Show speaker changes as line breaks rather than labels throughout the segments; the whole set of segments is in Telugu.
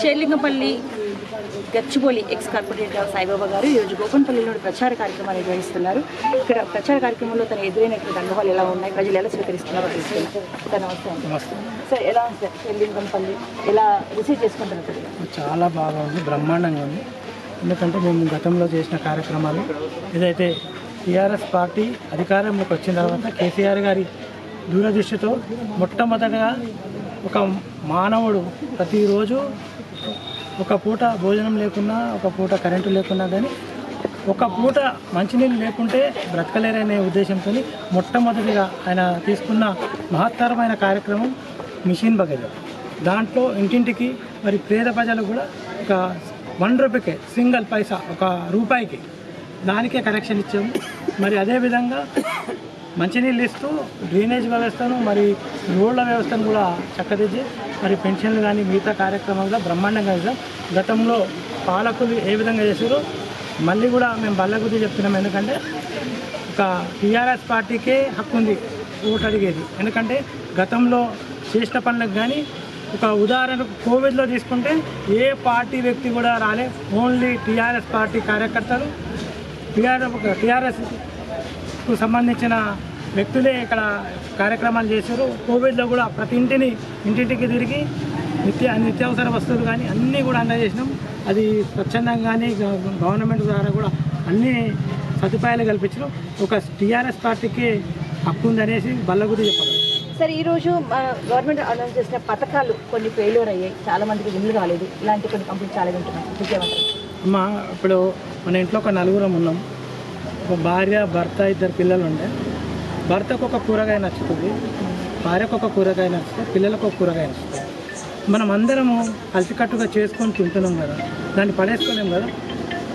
ശേലിംഗപ്പള്ളി గచ్చిబౌలి ఎక్స్ కార్పొరేటర్ సాయిబాబా గారు ఈరోజు గోపన్పల్లిలో ప్రచార కార్యక్రమాలు నిర్వహిస్తున్నారు. ఇక్కడ ప్రచార కార్యక్రమంలో తన ఎదురైనటువంటి అనుభవాలు ఎలా ఉన్నాయి? ప్రజలు ఎలా స్వీకరిస్తున్నారో? తెలుసుకున్నారు సార్ నమస్తే. సార్ ఎలా ఉంది సార్? షేర్లింగంపల్లి ఎలా రిసీవ్ చేసుకుంటున్నారు ప్రజలు?
చాలా బాగా ఉంది బ్రహ్మాండంగా ఉంది. ఎందుకంటే మేము గతంలో చేసిన కార్యక్రమాలు ఏదైతే టీఆర్ఎస్ పార్టీ అధికారంలోకి వచ్చిన తర్వాత కేసీఆర్ గారి దూరదృష్టితో మొట్టమొదటగా ఒక మానవుడు ప్రతిరోజు ఒక పూట భోజనం లేకున్నా ఒక పూట కరెంటు లేకున్నా కానీ ఒక పూట మంచినీళ్ళు లేకుంటే బ్రతకలేరనే ఉద్దేశంతో మొట్టమొదటిగా ఆయన తీసుకున్న మహత్తరమైన కార్యక్రమం మిషన్ బగేజా దాంట్లో ఇంటింటికి మరి పేద ప్రజలు కూడా ఒక వన్ రూపీకే సింగిల్ పైసా ఒక రూపాయికి దానికే కనెక్షన్ ఇచ్చాము. మరి అదేవిధంగా మంచినీళ్ళు ఇస్తూ డ్రైనేజ్ వ్యవస్థను మరి రోడ్ల వ్యవస్థను కూడా చక్కదిద్ది మరి పెన్షన్లు కానీ మిగతా కార్యక్రమాలు కూడా బ్రహ్మాండంగా చేసాం గతంలో పాలకులు ఏ విధంగా చేశారో మళ్ళీ కూడా మేము బల్లగుద్ది చెప్తున్నాం. ఎందుకంటే ఒక టీఆర్ఎస్ పార్టీకే హక్కు ఉంది ఓటు అడిగేది. ఎందుకంటే గతంలో చేసిన పనులకు కానీ ఒక ఉదాహరణకు కోవిడ్లో తీసుకుంటే ఏ పార్టీ వ్యక్తి కూడా రాలే. ఓన్లీ టీఆర్ఎస్ పార్టీ కార్యకర్తలు టీఆర్ఎస్ టీఆర్ఎస్కు సంబంధించిన వ్యక్తులే ఇక్కడ కార్యక్రమాలు చేశారు. కోవిడ్లో కూడా ప్రతి ఇంటిని ఇంటింటికి తిరిగి నిత్య నిత్యావసర వస్తువులు కానీ అన్నీ కూడా అందజేసినాం. అది స్వచ్ఛందంగా కానీ గ- గవర్నమెంట్ ద్వారా కూడా అన్ని సదుపాయాలు కల్పించడం. ఒక టీఆర్ఎస్ పార్టీకి హక్కు ఉందనేసి బల్లగుడి చెప్పగలం.
సార్ ఈరోజు గవర్నమెంట్ అనౌన్స్ చేసిన పథకాలు కొన్ని ఫెయిల్యూర్ అయ్యాయి. చాలా మందికి ఇల్లు రాలేదు ఇలాంటి కొన్ని కంప్లీట్ విజయవంతం.
అమ్మ ఇప్పుడు మన ఇంట్లో ఒక నలుగురం ఉన్నాం. భార్య భర్త ఇద్దరు పిల్లలు ఉండే భర్తకు ఒక కూరగాయ నచ్చుతుంది భార్యకు ఒక కూరగాయ నచ్చుతుంది పిల్లలకు ఒక కూరగాయ నచ్చుతుంది. మనం అందరము కలిసికట్టుగా చేసుకొని తింటున్నాం కదా దాన్ని పడేసుకోలేం కదా.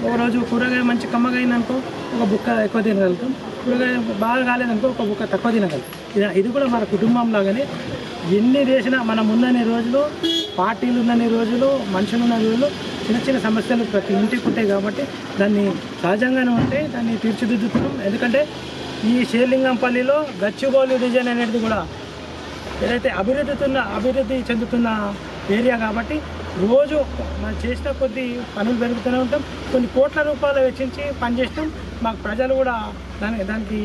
ఒకరోజు కూరగాయ మంచి కమ్మగా అయిందనుకో ఒక బుక్క ఎక్కువ తినగలుగుతాం. కూరగాయ బాగా కాలేదనుకో ఒక బుక్క తక్కువ తినగలుగుతాం. ఇది ఇది కూడా మన కుటుంబం లాగానే ఎన్ని చేసినా మనం ఉన్నన్ని రోజులు పార్టీలు ఉన్నన్ని రోజులు మనుషులు ఉన్న రోజులు చిన్న చిన్న సమస్యలు ప్రతి ఇంటికి ఉంటాయి కాబట్టి దాన్ని సహజంగానే ఉంటే దాన్ని తీర్చిదిద్దుతున్నాం. ఎందుకంటే ఈ షేర్లింగంపల్లిలో గచ్చిబౌలి డిజైన్ అనేది కూడా ఏదైతే అభివృద్ధితున్న అభివృద్ధి చెందుతున్న ఏరియా కాబట్టి రోజు మనం చేసిన కొద్ది పనులు పెరుగుతూనే ఉంటాం. కొన్ని కోట్ల రూపాయలు వెచ్చించి పనిచేస్తాం. మాకు ప్రజలు కూడా దాని దానికి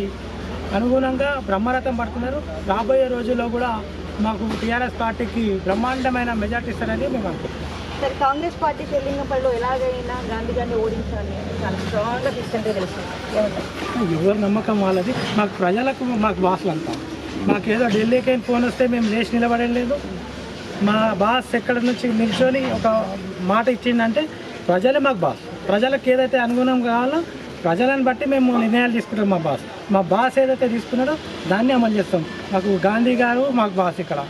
అనుగుణంగా బ్రహ్మరథం పడుతున్నారు. రాబోయే రోజుల్లో కూడా మాకు టీఆర్ఎస్ పార్టీకి బ్రహ్మాండమైన మెజార్టీ ఇస్తారని మేము అనుకుంటున్నాం.
సార్ కాంగ్రెస్ పార్టీ చెల్లింగపల్లిలో ఎలాగైనా గాంధీ గారిని ఓడించాలని చాలా స్ట్రాంగ్గా తీసుకుంటే తెలుసు
ఎవరు నమ్మకం వాళ్ళది? మాకు ప్రజలకు మాకు బాసులు అంతా మాకేదో ఢిల్లీకి ఫోన్ వస్తే మేము లేచి నిలబడలేదు మా బాస్ ఎక్కడ నుంచి నిల్చొని ఒక మాట ఇచ్చిందంటే ప్రజలే మాకు బాస్ ప్రజలకు ఏదైతే అనుగుణం కావాలో ప్రజలను బట్టి మేము నిర్ణయాలు తీసుకుంటాం మా బాస్ మా బాస్ ఏదైతే తీసుకున్నాడో దాన్ని అమలు చేస్తాం. మాకు గాంధీ గారు మాకు బాస్ ఇక్కడ.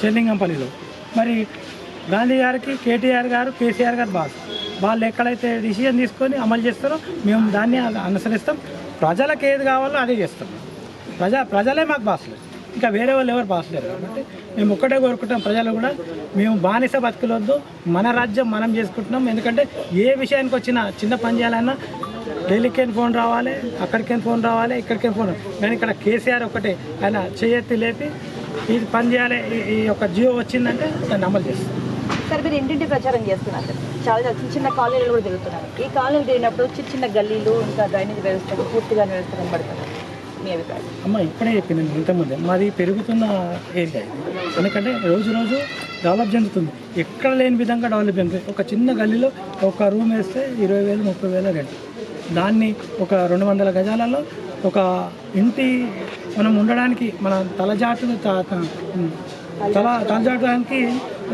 చెల్లింగంపల్లిలో మరి గాంధీ గారికి కేటీఆర్ గారు కేసీఆర్ గారు బాస్. వాళ్ళు ఎక్కడైతే డిసిజన్ తీసుకొని అమలు చేస్తారో మేము దాన్ని అనుసరిస్తాం. ప్రజలకు ఏది కావాలో అదే చేస్తాం. ప్రజా ప్రజలే మాకు బాసులు. ఇంకా వేరే వాళ్ళు ఎవరు బాసులేరు కాబట్టి మేము ఒక్కటే కోరుకుంటాం ప్రజలు కూడా. మేము బానిస బతుకులొద్దు. మన రాజ్యం మనం చేసుకుంటున్నాం. ఎందుకంటే ఏ విషయానికి వచ్చినా చిన్న పని చేయాలన్నా ఢిల్లీకేం ఫోన్ రావాలి అక్కడికేం ఫోన్ రావాలి ఇక్కడికేం ఫోన్ కానీ ఇక్కడ కేసీఆర్ ఒకటే ఆయన చేయెత్తి లేపి ఇది పని చేయాలి ఈ- ఈ యొక్క జియో వచ్చిందంటే దాన్ని అమలు చేస్తాం.
సార్ మీరు ఇంటింటి ప్రచారం చేస్తున్నారు. సార్ చాలా చిన్న చిన్న కాలనీలు కూడా తిరుగుతున్నారు. ఈ కాలనీలు తిరిగినప్పుడు చిన్న చిన్న గల్లీలు ఇంకా డ్రైనేజ్ వ్యవస్థ పూర్తిగా వ్యవస్థ కనబడుతుంది. మీ అభిప్రాయం?
అమ్మ ఇప్పుడే చెప్పింది ఇంతకుముందే. మాది పెరుగుతున్న ఏరియా ఎందుకంటే రోజు రోజు డెవలప్ చెందుతుంది ఎక్కడ లేని విధంగా డెవలప్ చెందుతుంది ఒక చిన్న గల్లీలో ఒక రూమ్ వేస్తే ఇరవై వేలు ముప్పై వేల రెంట్ దాన్ని ఒక రెండు వందల గజాలలో ఒక ఇంటి మనం ఉండడానికి మన తలజాటు తల తలజాటానికి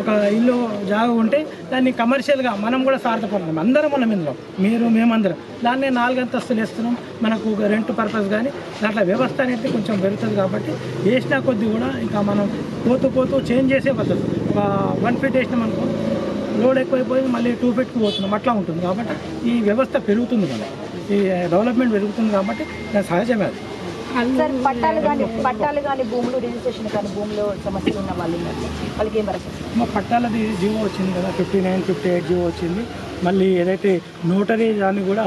ఒక ఇల్లు జాగా ఉంటే దాన్ని కమర్షియల్గా మనం కూడా సార్థపడుతున్నాం అందరం మనం ఇందులో. మీరు మేమందరం. దాన్నే నాలుగు అంతస్తులు వేస్తున్నాం. మనకు రెంట్ పర్పస్ కానీ దాంట్లో వ్యవస్థ అనేది కొంచెం పెరుగుతుంది కాబట్టి వేసిన కొద్ది కూడా ఇంకా మనం పోతూ పోతూ చేంజ్ చేసే పద్ధతి. ఒక వన్ ఫీట్ వేసినాం అనుకో లోడ్ ఎక్కువైపోయి మళ్ళీ టూ ఫీట్కి పోతున్నాం. అట్లా ఉంటుంది కాబట్టి ఈ వ్యవస్థ పెరుగుతుంది మనం. ఈ డెవలప్మెంట్ పెరుగుతుంది కాబట్టి దాని సహజమే అది.
సార్ పట్టాలు కానీ పట్టాలు కానీ భూములు రిజిస్ట్రేషన్ కానీ భూములు సమస్యలు ఉన్న వాళ్ళు ఉన్నారు. వాళ్ళకి ఏం వరకు?
మా పట్టాలది జీవో వచ్చింది కదా fifty nine fifty eight GO వచ్చింది. మళ్ళీ ఏదైతే నోటరీ దాన్ని కూడా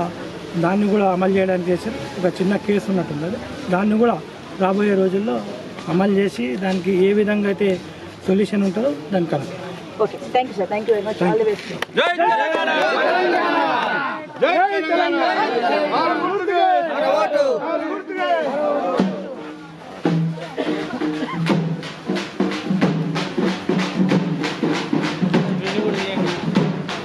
దాన్ని కూడా అమలు చేయడానికి చేసి ఒక చిన్న కేసు ఉన్నట్టుంది దాన్ని కూడా రాబోయే రోజుల్లో అమలు చేసి దానికి ఏ విధంగా అయితే సొల్యూషన్ ఉంటుందో దానికి కలదు
okay thank you sir thank you very much all the best
Jai Telangana!